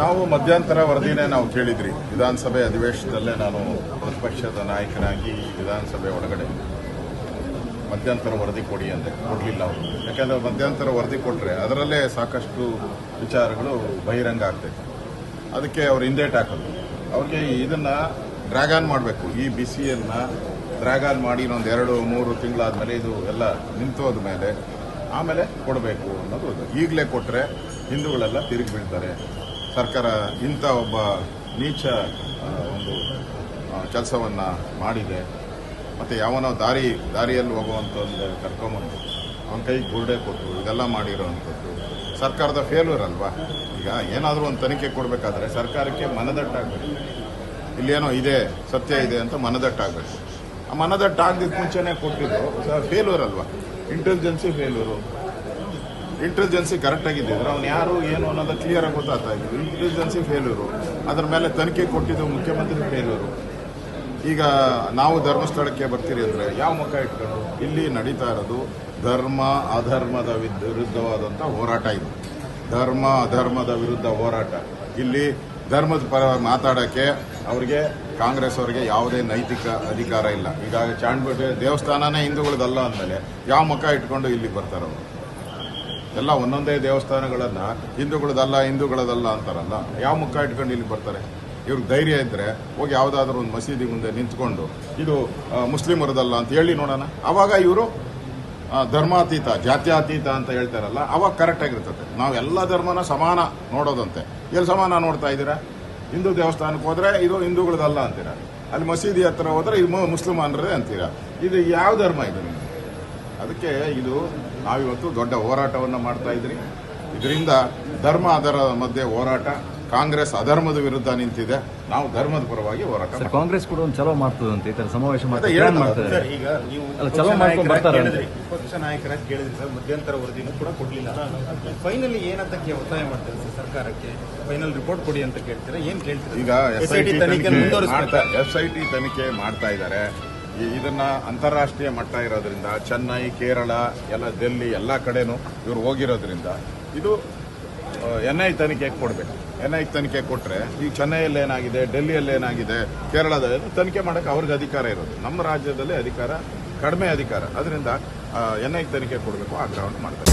ನಾವು ಮಧ್ಯಂತರ ವರದಿನೇ ನಾವು ಕೇಳಿದ್ರಿ. ವಿಧಾನಸಭೆ ಅಧಿವೇಶನದಲ್ಲೇ ನಾನು ಪ್ರತಿಪಕ್ಷದ ನಾಯಕನಾಗಿ ವಿಧಾನಸಭೆ ಒಳಗಡೆ ಮಧ್ಯಂತರ ವರದಿ ಕೊಡಿ ಅಂದೆ. ಕೊಡಲಿಲ್ಲ ಅವರು. ಯಾಕೆಂದರೆ ಮಧ್ಯಂತರ ವರದಿ ಕೊಟ್ಟರೆ ಅದರಲ್ಲೇ ಸಾಕಷ್ಟು ವಿಚಾರಗಳು ಬಹಿರಂಗ ಆಗ್ತೈತೆ. ಅದಕ್ಕೆ ಅವ್ರು ಹಿಂದೇಟ್ ಹಾಕೋದು. ಅವ್ರಿಗೆ ಇದನ್ನು ಡ್ರ್ಯಾಗಾನ್ ಮಾಡಬೇಕು. ಈ ಬಿಸಿಯನ್ನು ಡ್ರ್ಯಾಗಾನ್ ಮಾಡಿ ಇನ್ನೊಂದು ಎರಡು, ಮೂರು ತಿಂಗಳಾದಮೇಲೆ ಇದು ಎಲ್ಲ ನಿಂತೋದ ಮೇಲೆ ಆಮೇಲೆ ಕೊಡಬೇಕು ಅನ್ನೋದು. ಈಗಲೇ ಕೊಟ್ಟರೆ ಹಿಂದೂಗಳೆಲ್ಲ ತಿರುಗಿ ಬೀಳ್ತಾರೆ ಸರ್ಕಾರ ಇಂಥ ಒಬ್ಬ ನೀಚ ಒಂದು ಕೆಲಸವನ್ನು ಮಾಡಿದೆ. ಮತ್ತು ಯಾವನೋ ದಾರಿ, ದಾರಿಯಲ್ಲಿ ಹೋಗುವಂಥ ಒಂದು ಕರ್ಕೊಂಬಂದು ಅವನ ಕೈಗೆ ಗುರುಡೆ ಕೊಟ್ಟು ಇದೆಲ್ಲ ಮಾಡಿರೋವಂಥದ್ದು ಸರ್ಕಾರದ ಫೇಲ್ಯೂರ್ ಅಲ್ವಾ? ಈಗ ಏನಾದರೂ ಒಂದು ತನಿಖೆ ಕೊಡಬೇಕಾದ್ರೆ ಸರ್ಕಾರಕ್ಕೆ ಮನದಟ್ಟಾಗಬೇಕು. ಇಲ್ಲೇನೋ ಇದೆ, ಸತ್ಯ ಇದೆ ಅಂತ ಮನದಟ್ಟಾಗಬೇಕು. ಆ ಮನದಟ್ಟಾಗದಿದ್ದ ಮುಂಚೆನೇ ಕೊಟ್ಟಿದ್ದು ಫೇಲ್ಯೂರ್ ಅಲ್ವಾ? ಇಂಟೆಲಿಜೆನ್ಸಿ ಫೇಲ್ಯೂರು ಇಂಟೆಲಿಜೆನ್ಸಿ ಕರೆಕ್ಟ್ ಆಗಿದ್ದಿದ್ರೆ ಅವ್ನು ಯಾರು, ಏನು ಅನ್ನೋದು ಕ್ಲಿಯರ್ ಆಗಿ ಗೊತ್ತಾಗ್ತಾ ಇದ್ರು ಇಂಟೆಲಿಜೆನ್ಸಿ ಫೇಲ್ಯೂರು ಅದ್ರ ಮೇಲೆ ತನಿಖೆ ಕೊಟ್ಟಿದ್ದು ಮುಖ್ಯಮಂತ್ರಿ ಫೇಲ್ಯೂರು ಈಗ ನಾವು ಧರ್ಮಸ್ಥಳಕ್ಕೆ ಬರ್ತೀರಿ ಅಂದರೆ ಯಾವ ಮುಖ ಇಟ್ಕೊಂಡು? ಇಲ್ಲಿ ನಡೀತಾ ಇರೋದು ಧರ್ಮ ಅಧರ್ಮದ ವಿದ್- ವಿರುದ್ಧವಾದಂಥ ಹೋರಾಟ ಇದು. ಧರ್ಮ ಅಧರ್ಮದ ವಿರುದ್ಧ ಹೋರಾಟ. ಇಲ್ಲಿ ಧರ್ಮದ ಪರ ಮಾತಾಡೋಕ್ಕೆ ಅವರಿಗೆ, ಕಾಂಗ್ರೆಸ್ ಅವರಿಗೆ ಯಾವುದೇ ನೈತಿಕ ಅಧಿಕಾರ ಇಲ್ಲ. ಈಗ ಚಾಂಡ್ಬೇಟೆ ದೇವಸ್ಥಾನನೇ ಹಿಂದೂಗಳದಲ್ಲ ಅಂದಮೇಲೆ ಯಾವ ಮುಖ ಇಟ್ಕೊಂಡು ಇಲ್ಲಿಗೆ ಬರ್ತಾರೆ ಅವರು ಎಲ್ಲ ಒಂದೊಂದೇ ದೇವಸ್ಥಾನಗಳನ್ನ ಹಿಂದೂಗಳದಲ್ಲ ಹಿಂದೂಗಳದಲ್ಲ ಅಂತಾರಲ್ಲ, ಯಾವ ಮುಖ ಇಟ್ಕೊಂಡು ಇಲ್ಲಿ ಬರ್ತಾರೆ? ಇವ್ರಿಗೆ ಧೈರ್ಯ ಇದ್ರೆ ಹೋಗಿ ಯಾವುದಾದ್ರೂ ಒಂದು ಮಸೀದಿ ಮುಂದೆ ನಿಂತ್ಕೊಂಡು, ಇದು ಮುಸ್ಲಿಮರದಲ್ಲ ಅಂತ ಹೇಳಿ ನೋಡೋಣ. ಅವಾಗ ಇವರು ಧರ್ಮಾತೀತ, ಜಾತ್ಯಾತೀತ ಅಂತ ಹೇಳ್ತಾರಲ್ಲ, ಅವಾಗ ಕರೆಕ್ಟ್ ಆಗಿರ್ತದೆ. ನಾವು ಎಲ್ಲ ಧರ್ಮನ ಸಮಾನ ನೋಡೋದಂತೆ. ಎಲ್ಲಿ ಸಮಾನ ನೋಡ್ತಾ ಇದ್ದೀರಾ? ಹಿಂದೂ ದೇವಸ್ಥಾನಕ್ಕೆ ಹೋದ್ರೆ ಇದು ಹಿಂದೂಗಳದಲ್ಲ ಅಂತೀರಾ? ಅಲ್ಲಿ ಮಸೀದಿ ಹತ್ರ ಹೋದ್ರೆ ಇದು ಮುಸ್ಲಿಮಾನರೇ ಅಂತೀರಾ? ಇದು ಯಾವ ಧರ್ಮ ಇದು ಅದಕ್ಕೆ ಇದು ನಾವಿವತ್ತು ದೊಡ್ಡ ಹೋರಾಟವನ್ನು ಮಾಡ್ತಾ ಇದ್ರಿ. ಇದರಿಂದ ಧರ್ಮ ಅದರ ಮಧ್ಯೆ ಹೋರಾಟ ಕಾಂಗ್ರೆಸ್ ಅಧರ್ಮದ ವಿರುದ್ಧ ನಿಂತಿದೆ. ನಾವು ಧರ್ಮದ ಪರವಾಗಿ ಹೋರಾಟ ಸರ್ ಕಾಂಗ್ರೆಸ್ ಕೂಡ ಒಂದು ಚಲೋ ಮಾಡ್ತದಂತೆ ಈ ತರ ಸಮಾವೇಶ ಮಾಡ್ತಾ ಮಾಡ್ತಾರೆ ಈಗ ನೀವು ಚಲೋ ವಿಪಕ್ಷ ನಾಯಕರಾಗಿ ಕೇಳಿದ್ರಿ. ಸರ್ ಮಧ್ಯಂತರ ವರದಿನೂ ಕೂಡ ಕೊಡ್ಲಿಲ್ಲ. ಫೈನಲಿ ಏನಂತಕ್ಕೆ ಒತ್ತಾಯ ಮಾಡ್ತಾರೆ ಸರ್ ಸರ್ಕಾರಕ್ಕೆ? ಫೈನಲ್ ರಿಪೋರ್ಟ್ ಕೊಡಿ ಅಂತ ಕೇಳ್ತೀರಾ? ಏನ್ ಕೇಳ್ತೀರಾ ಈಗ ಎಸ್ ಐ ಟಿ ತನಿಖೆ ಮಾಡ್ತಾ ಇದ್ದಾರೆ. ಇದನ್ನ ಅಂತಾರಾಷ್ಟ್ರೀಯ ಮಟ್ಟ ಇರೋದ್ರಿಂದ, ಚೆನ್ನೈ, ಕೇರಳ, ಎಲ್ಲ ಡೆಲ್ಲಿ ಎಲ್ಲ ಕಡೆನೂ ಇವರು ಹೋಗಿರೋದ್ರಿಂದ ಇದು ಎನ್ ಐ ತನಿಖೆಗೆ ಕೊಡಬೇಕು. ಎನ್ ಐ ತನಿಖೆ ಕೊಟ್ಟರೆ ಈಗ ಚೆನ್ನೈಯಲ್ಲಿ ಏನಾಗಿದೆ ಡೆಲ್ಲಿಯಲ್ಲಿ ಏನಾಗಿದೆ, ಕೇರಳದಲ್ಲಿ ತನಿಖೆ ಮಾಡೋಕ್ಕೆ ಅವ್ರಿಗೆ ಅಧಿಕಾರ ಇರೋದು. ನಮ್ಮ ರಾಜ್ಯದಲ್ಲಿ ಅಧಿಕಾರ, ಕಡಿಮೆ ಅಧಿಕಾರ. ಅದರಿಂದ ಎನ್ ಐ ತನಿಖೆ ಕೊಡಬೇಕು, ಆಗ್ರಹವನ್ನು ಮಾಡ್ತಾರೆ.